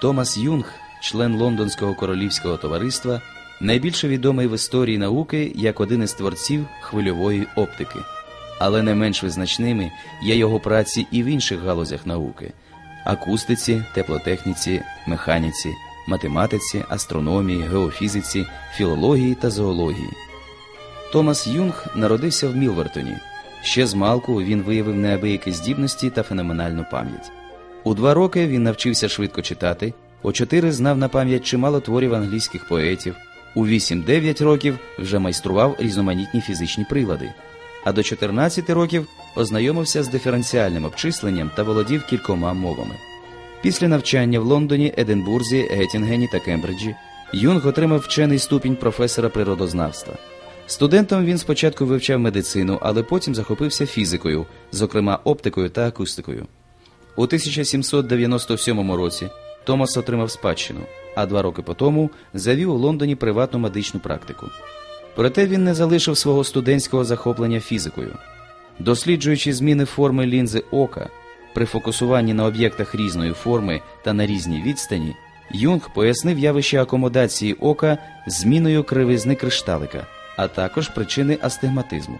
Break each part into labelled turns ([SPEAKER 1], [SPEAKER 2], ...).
[SPEAKER 1] Томас Юнг, член Лондонського королівського товариства, найбільше відомий в історії науки як один із творців хвильової оптики. Але не менш визначними є його праці і в інших галузях науки акустиці, теплотехніці, механіці, математиці, астрономії, геофізиці, філології та зоології. Томас Юнг народився в Мілвертоні. Ще з малку він виявив неабиякі здібності та феноменальну пам'ять. У два роки він навчився швидко читати, у чотири знав на пам'ять чимало творів англійських поетів, у 8-9 років вже майстрував різноманітні фізичні прилади, а до 14 років ознайомився з диференціальним обчисленням та володів кількома мовами. Після навчання в Лондоні, Единбурзі, Геттінгені та Кембриджі Юнг отримав вчений ступінь професора природознавства. Студентом він спочатку вивчав медицину, але потім захопився фізикою, зокрема оптикою та акустикою. У 1797 році Томас отримав спадщину, а два роки по тому завів у Лондоні приватну медичну практику. Проте він не залишив свого студентського захоплення фізикою. Досліджуючи зміни форми лінзи ока, при фокусуванні на об'єктах різної форми та на різній відстані, Юнг пояснив явище акомодації ока зміною кривизни кришталика, а також причини астигматизму.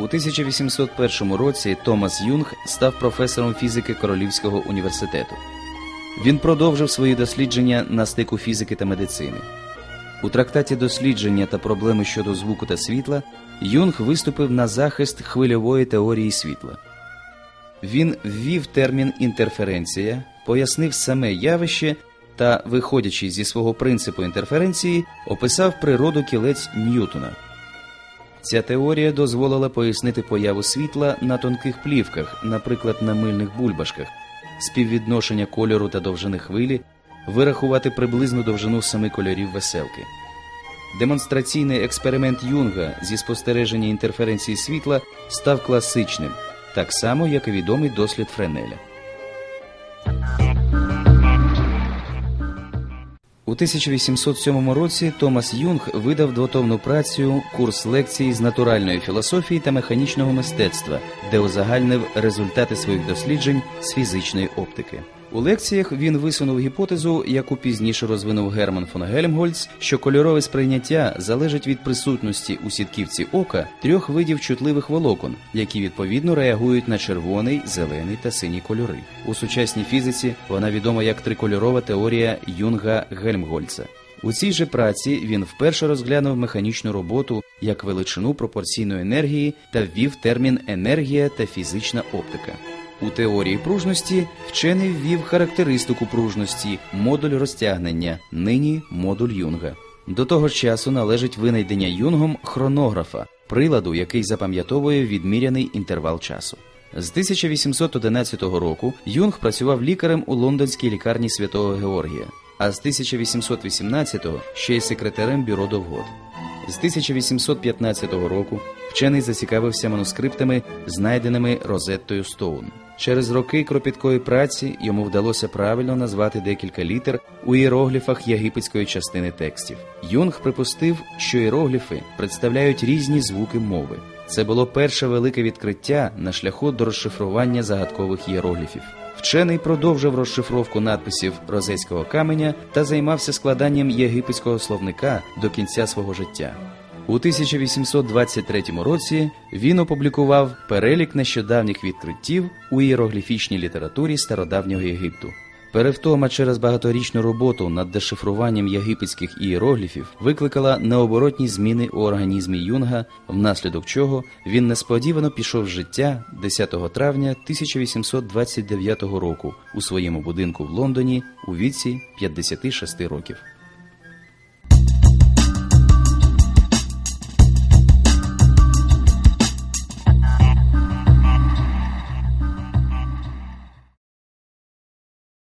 [SPEAKER 1] У 1801 році Томас Юнг став професором фізики Королівського університету. Він продовжив свої дослідження на стику фізики та медицини. У трактаті дослідження та проблеми щодо звуку та світла Юнг виступив на захист хвильової теорії світла. Він ввів термін інтерференція, пояснив саме явище та, виходячи зі свого принципу інтерференції, описав природу кілець Ньютона. Ця теорія дозволила пояснити появу світла на тонких плівках, наприклад, на мильних бульбашках, співвідношення кольору та довжини хвилі, вирахувати приблизну довжину семи кольорів веселки. Демонстраційний експеримент Юнга зі спостереження інтерференції світла став класичним, так само як і відомий дослід Френеля. У 1807 році Томас Юнг видав двотомну працю курс лекцій з натуральної філософії та механічного мистецтва, де узагальнив результати своїх досліджень з фізичної оптики. У лекціях він висунув гіпотезу, яку пізніше розвинув Герман фон Гельмгольц, що кольорове сприйняття залежить від присутності у сітківці ока трьох видів чутливих волокон, які відповідно реагують на червоний, зелений та синій кольори. У сучасній фізиці вона відома як трикольорова теорія Юнга Гельмгольца. У цій же праці він вперше розглянув механічну роботу як величину пропорційної енергії та ввів термін енергія та фізична оптика. У теорії пружності вчений ввів характеристику пружності, модуль розтягнення, нині модуль Юнга. До того часу належить винайдення Юнгом хронографа, приладу, який запам'ятовує відміряний інтервал часу. З 1811 року Юнг працював лікарем у лондонській лікарні святого Георгія, а з 1818-го ще й секретарем бюро довгод. З 1815 року вчений зацікавився манускриптами, знайденими Розеттою Стоун. Через роки кропіткої праці йому вдалося правильно назвати декілька літер у іерогліфах єгипетської частини текстів. Юнг припустив, що іерогліфи представляють різні звуки мови. Це було перше велике відкриття на шляху до розшифрування загадкових іерогліфів. Вчений продовжив розшифровку надписів розецького каменя та займався складанням єгипетського словника до кінця свого життя. У 1823 році він опублікував перелік нещодавніх відкриттів у іерогліфічній літературі стародавнього Єгипту. Перевтома через багаторічну роботу над дешифруванням єгипетських ієрогліфів викликала необоротні зміни у організмі Юнга, внаслідок чого він несподівано пішов з життя 10 травня 1829 року у своєму будинку в Лондоні у віці 56 років.